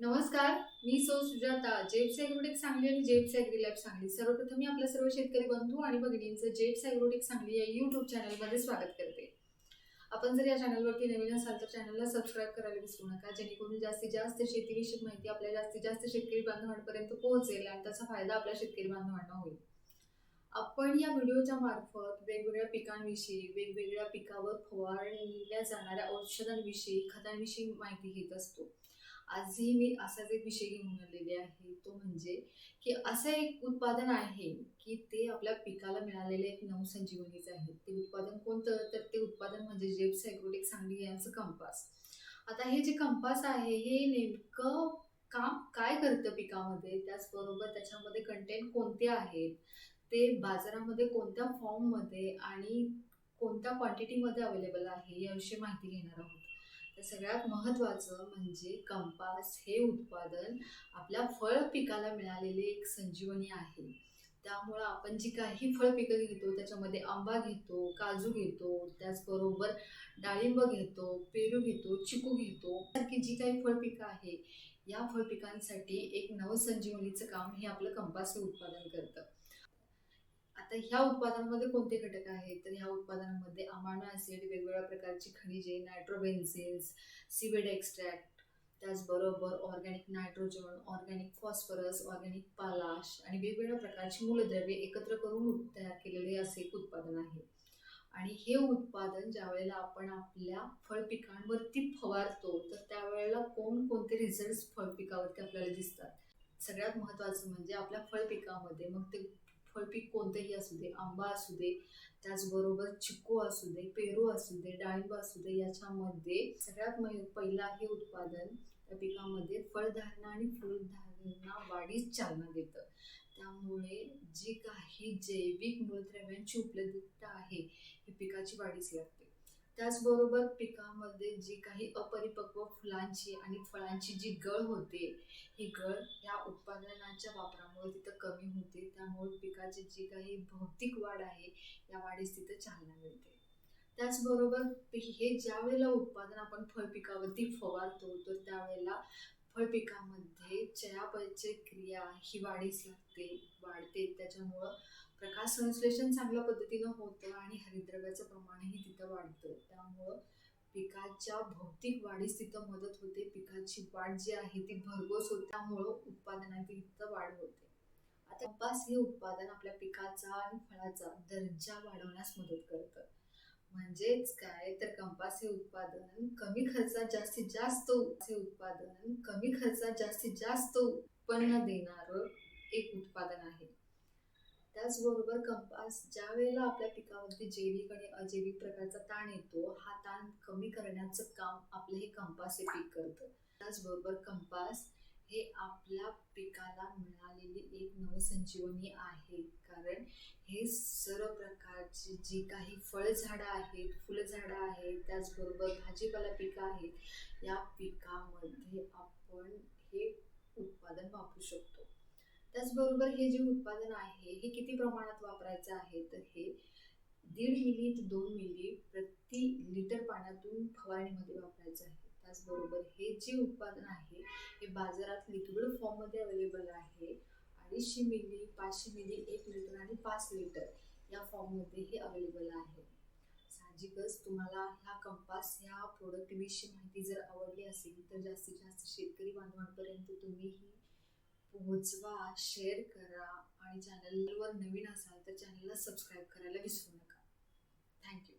नमस्कार मी सौ सुजाता. जेप्स ॲग्रोटेक सांगली आणि जेप्स ॲग्रीलॅब सांगली. सर्वप्रथम मी आपल्या सर्व शेतकरी बंधू आणि भगिनींचं जेप्स ॲग्रोटेक सांगली या यूट्यूब चॅनलमध्ये स्वागत करते. आपण जर या चॅनलवरती नवीन असाल तर चॅनलला सबस्क्राईब करायला विसरू नका जेणेकरून जास्तीत जास्त शेतीविषयक माहिती आपल्या जास्तीत जास्त शेतकरी बांधवांपर्यंत पोहोचेल आणि त्याचा फायदा आपल्या शेतकरी बांधवांना होईल. आपण या व्हिडिओच्या मार्फत वेगवेगळ्या पिकांविषयी वेगवेगळ्या पिकावर फवारल्या जाणाऱ्या औषधांविषयी खतांविषयी माहिती घेत असतो. आजही मी असाच एक विषय घेऊन आलेले आहे. तो म्हणजे की असं एक उत्पादन आहे की ते आपल्या पिकाला मिळालेले एक नवसंजीवनीच आहे. ते उत्पादन कोणतं? तर ते उत्पादन म्हणजे जेप्स ॲग्रोटेक सांगली यांचं कंपास. आता हे जे कंपास आहे हे नेमकं काम काय करतं पिकामध्ये? त्याचबरोबर त्याच्यामध्ये कंटेंट कोणते आहेत? ते बाजारामध्ये कोणत्या फॉर्ममध्ये आणि कोणत्या क्वांटिटीमध्ये अवेलेबल आहे? याविषयी माहिती घेणार आहोत. तर सगळ्यात महत्त्वाचं म्हणजे कंपास हे उत्पादन आपल्या फळ पिकाला मिळालेले एक संजीवनी आहे. त्यामुळं आपण जी काही फळ पिकं घेतो त्याच्यामध्ये आंबा घेतो काजू घेतो त्याचबरोबर डाळिंब घेतो पेरू घेतो चिकू घेतो. सारखी जी काही फळ पिकं आहे या फळ पिकांसाठी एक नवसंजीवनीचं काम हे आपलं कंपास हे उत्पादन करतं. आता ह्या उत्पादनामध्ये कोणते घटक आहेत? तर ह्या उत्पादनामध्ये अमानो ॲसिड वेगवेगळ्या प्रकारची खनिजे नायट्रोबेन्झिन्स सिवेड एक्स्ट्रॅक्ट त्याचबरोबर organic nitrogen organic phosphorus organic पालाश आणि वेगवेगळ्या प्रकारची मूलद्रव्ये एकत्र करून तयार केलेले असे एक उत्पादन आहे. आणि हे उत्पादन ज्या वेळेला आपण आपल्या फळपिकांवरती फवारतो तर त्यावेळेला कोणकोणते रिझल्ट्स फळपिकावरती आपल्याला दिसतात? सगळ्यात महत्त्वाचं म्हणजे आपल्या फळपिकामध्ये मग ते फळपीक कोणतंही असू दे आंबा असू दे त्याचबरोबर चिक्कू असू दे पेरू असू दे डाळिंब असू दे याच्यामध्ये सगळ्यात पहिलं पहिला हे उत्पादन. त्या पिकामध्ये फळधारणा आणि फुलधारणा वाढीस चालना देतं. त्यामुळे जी काही जैविक मूलद्रव्यांची उपलब्धता आहे ही पिकाची वाढीस लागते. त्याचबरोबर पिकामध्ये जी काही अपरिपक्व फुलांची आणि फळांची जी गळ होते ही गळ या उत्पादनाच्या वापरामुळे तिथं कमी होते. त्यामुळे पिकाची जी काही भौतिक वाढ आहे या वाढीस तिथं चालना मिळते. त्याचबरोबर हे ज्या वेळेला उत्पादन आपण फळपिकावरती फवारतो तर त्यावेळेला फळपिकामध्ये चयापचय क्रिया ही वाढीस लागते वाढते. त्याच्यामुळं प्रकाश संश्लेषण चांगल्या पद्धतीनं होतं आणि हरिद्रव्याचं प्रमाणही तिथं वाढतं. त्यामुळं पिकाच्या भौतिक वाढीस तिथं मदत होते. पिकाची वाढ जी आहे ती भरघोस होते. त्यामुळं उत्पादनातील तिथं वाढ होते. आता कपास हे उत्पादन आपल्या पिकाचा आणि फळाचा दर्जा वाढवण्यास मदत करतं. म्हणजेच काय? तर कंपास हे उत्पादन कमी खर्चात जास्तीत जास्त हे उत्पादन कमी खर्चात जास्तीत जास्त उत्पन्न देणारं एक उत्पादन आहे. त्याचबरोबर कंपास ज्या वेळेला आपल्या पिकावरती जैविक आणि अजैविक प्रकारचा ताण येतो हा ताण कमी करण्याचं काम आपलं हे कंपास हे पीक करतं. त्याचबरोबर कंपास हे आपल्या पिकाला मिळालेली एक नवसंजीवनी आहे. कारण हे सर्व प्रकारची जी काही फळझाडं आहेत फुलझाडं आहेत त्याचबरोबर भाजीपाला पिकं आहेत या पिकामध्ये आपण हे उत्पादन वापरू शकतो. त्याचबरोबर हे जे उत्पादन आहे हे किती प्रमाणात वापरायचं आहे? तर हे दीड मिली ते दोन मिली प्रति लिटर पाण्यातून फवारणीमध्ये वापरायचं आहे. त्याचबरोबर हे जे उत्पादन आहे हे बाजारात लिक्विड फॉर्ममध्ये अवेलेबल आहे. अडीचशे मिली पाचशे मिली एक लिटर आणि पाच लिटर या फॉर्ममध्ये हे अवेलेबल आहे. साहजिकच तुम्हाला ह्या कंपास ह्या प्रोडक्टविषयी माहिती जर आवडली असेल तर जास्तीत जास्त शेतकरी बांधवांपर्यंत तुम्ही ही पोहोचवा शेअर करा आणि चॅनलवर नवीन असाल तर चॅनलला सबस्क्राईब करायला विसरू नका. थँक्यू